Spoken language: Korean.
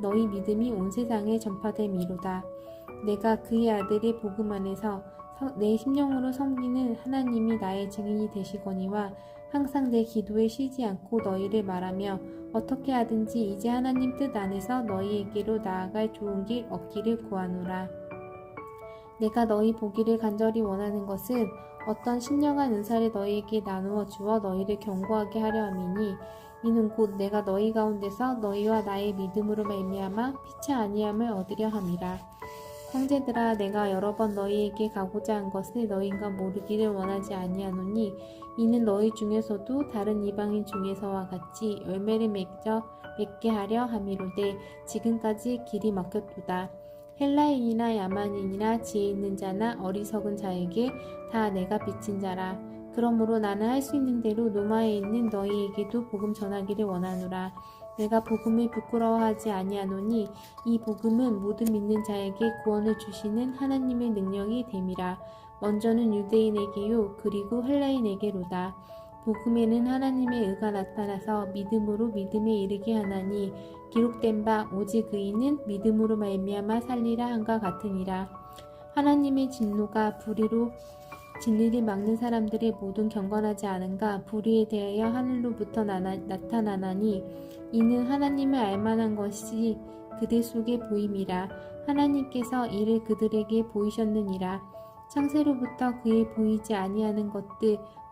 너희 믿음이 온 세상에 전파됨이로다. 내가 그의 아들의 복음 안에서 서- 내 심령으로 섬기는 하나님이 나의 증인이 되시거니와 항상 내 기도에 쉬지 않고 너희를 말하며 어떻게 하든지 이제 하나님 뜻 안에서 너희에게로 나아갈 좋은 길 얻기를 구하노라. 내가 너희 보기를 간절히 원하는 것은 어떤 신령한 은사를 너희에게 나누어 주어 너희를 경고하게 하려 함이니 이는 곧 내가 너희 가운데서 너희와 나의 믿음으로 말미암아 피치 아니함을 얻으려 함이라. 형제들아 내가 여러 번 너희에게 가고자 한 것을 너희가 모르기를 원하지 아니하노니 이는 너희 중에서도 다른 이방인 중에서와 같이 열매를 맺어 맺게 하려 함이로되 지금까지 길이 막혔도다 헬라인이나 야만인이나 지혜 있는 자나 어리석은 자에게 다 내가 비친 자라. 그러므로 나는 할 수 있는 대로 노마에 있는 너희에게도 복음 전하기를 원하노라. 내가 복음을 부끄러워하지 아니하노니 이 복음은 모든 믿는 자에게 구원을 주시는 하나님의 능력이 됨이라. 먼저는 유대인에게요 그리고 헬라인에게로다. 복음에는 하나님의 의가 나타나서 믿음으로 믿음에 이르게 하나니 기록된 바 오직 의인은 믿음으로 말미암아 살리라 한과 같으니라. 하나님의 진노가 불의로 진리를 막는 사람들의 모든 경건하지 않은가 불의에 대하여 하늘로부터 나나, 나타나나니 이는 하나님을 알만한 것이 그들 속에 보임이라 하나님께서 이를 그들에게 보이셨느니라 창세로부터 그에 보이지 아니하는 것들